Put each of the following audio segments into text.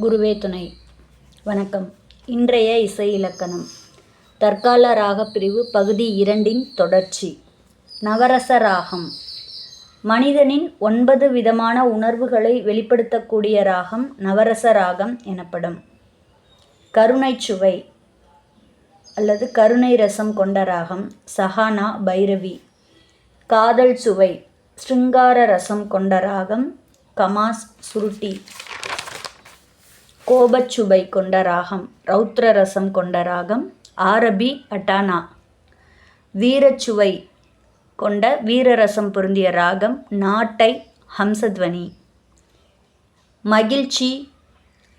குருவே துணை. வணக்கம். இன்றைய இசை இலக்கணம். தற்கால ராகப்பிரிவு பகுதி இரண்டின் தொடர்ச்சி. நவரச ராகம். மனிதனின் ஒன்பது விதமான உணர்வுகளை வெளிப்படுத்தக்கூடிய ராகம் நவரச ராகம் எனப்படும். கருணைச் சுவை அல்லது கருணை ரசம் கொண்ட ராகம் சஹானா பைரவி. காதல் சுவை ஸ்ருங்கார ரசம் கொண்ட ராகம் கமாஸ் சுருட்டி. கோபச்சுவை கொண்ட ராகம் ரௌத்ர ரசம் கொண்ட ராகம் ஆரபி அட்டானா. வீரச்சுவை கொண்ட வீரரசம் பொருந்திய ராகம் நாட்டை ஹம்சத்வனி. மகிழ்ச்சி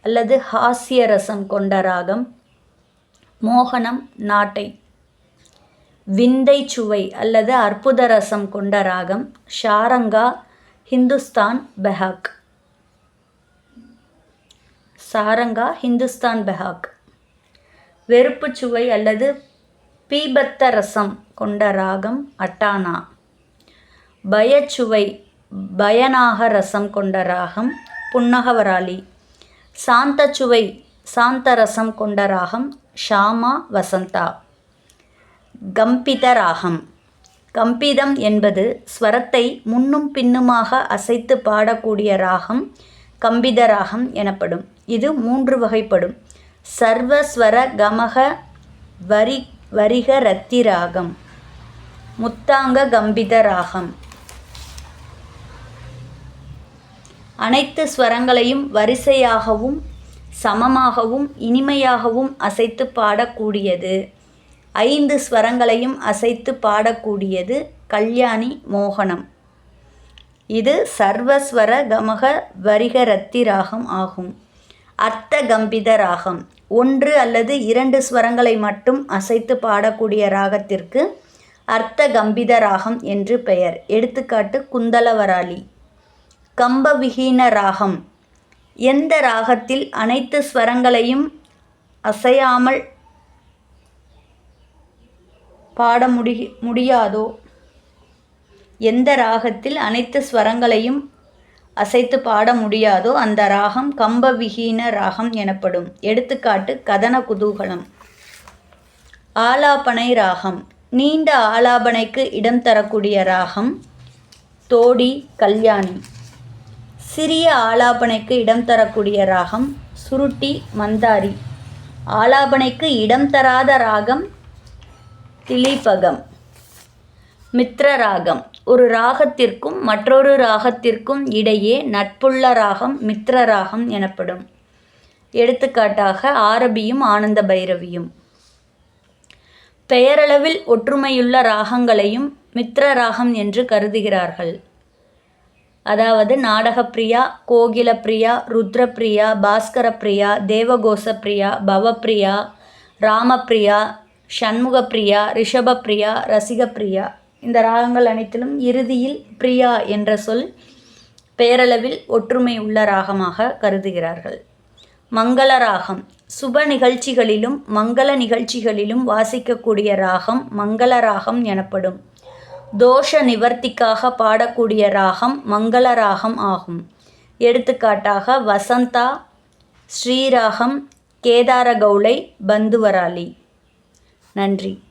அல்லது ஹாஸ்ய ரசம் கொண்ட ராகம் மோகனம் நாட்டை. விந்தை சுவை அல்லது அற்புத ரசம் கொண்ட ராகம் ஷாரங்கா ஹிந்துஸ்தான் பெஹாக். சாரங்கா ஹிந்துஸ்தான் பெஹாக். வெறுப்பு சுவை அல்லது பீபத்த ரசம் கொண்ட ராகம் அட்டானா. பயச்சுவை பயனாக ரசம் கொண்ட ராகம் புன்னகவராளி சாந்தச்சுவை சாந்த ரசம் கொண்ட ராகம் ஷாமா வசந்தா. கம்பித ராகம். கம்பிதம் என்பது ஸ்வரத்தை முன்னும் பின்னுமாக அசைத்து பாடக்கூடிய ராகம் கம்பித ராகம் எனப்படும். இது மூன்று வகைப்படும். சர்வஸ்வர கமக வரி வரிக ரத்தி ராகம் முத்தாங்க கம்பித ராகம். அனைத்து ஸ்வரங்களையும் வரிசையாகவும் சமமாகவும் இனிமையாகவும் அசைத்து பாடக்கூடியது. ஐந்து ஸ்வரங்களையும் அசைத்து பாடக்கூடியது கல்யாணி மோகனம். இது சர்வஸ்வர கமக வரிக ரத்தி ராகம் ஆகும். அர்த்த கம்பித ராகம் ஒன்று அல்லது இரண்டு ஸ்வரங்களை மட்டும் அசைத்து பாடக்கூடிய ராகத்திற்கு அர்த்த கம்பித ராகம் என்று பெயர். எடுத்துக்காட்டு குந்தலவராளி கம்பவிஹீன ராகம். எந்த ராகத்தில் அனைத்து ஸ்வரங்களையும் அசையாமல் பாட முடி முடியாதோ? எந்த ராகத்தில் அனைத்து ஸ்வரங்களையும் அசைத்து பாட முடியாதோ அந்த ராகம் கம்பவிஹீன ராகம் எனப்படும். எடுத்துக்காட்டு கதன குதூகலம். ஆலாபனை ராகம். நீண்ட ஆலாபனைக்கு இடம் தரக்கூடிய ராகம் தோடி கல்யாணி. சிறிய ஆலாபனைக்கு இடம் தரக்கூடிய ராகம் சுருட்டி மந்தாரி. ஆலாபனைக்கு இடம் தராத ராகம் திலீபகம். மித்ர ராகம் ஒரு ராகத்திற்கும் மற்றொரு ராகத்திற்கும் இடையே நட்புள்ள ராகம் மித்ர ராகம் எனப்படும். எடுத்துக்காட்டாக ஆரபியும் ஆனந்த பைரவியும் பெயரளவில் ஒற்றுமையுள்ள ராகங்களையும் மித்ர ராகம் என்று கருதுகிறார்கள். அதாவது நாடகப்பிரியா கோகிலப்பிரியா ருத்ரப்பிரியா பாஸ்கரப்பிரியா தேவகோசப்பிரியா பவப்பிரியா ராமப்பிரியா ஷண்முகப்பிரியா ரிஷபப்பிரியா ரசிகப்பிரியா. இந்த ராகங்கள் அனைத்திலும் இறுதியில் பிரியா என்ற சொல் பேரளவில் ஒற்றுமை உள்ள ராகமாக கருதுகிறார்கள். மங்கள ராகம். சுப நிகழ்ச்சிகளிலும் மங்கள நிகழ்ச்சிகளிலும் வாசிக்கக்கூடிய ராகம் மங்கள ராகம் எனப்படும். தோஷ நிவர்த்திக்காக பாடக்கூடிய ராகம் மங்கள ராகம் ஆகும். எடுத்துக்காட்டாக வசந்தா ஸ்ரீராகம் கேதார கேதாரகௌளை பந்துவராலி. நன்றி.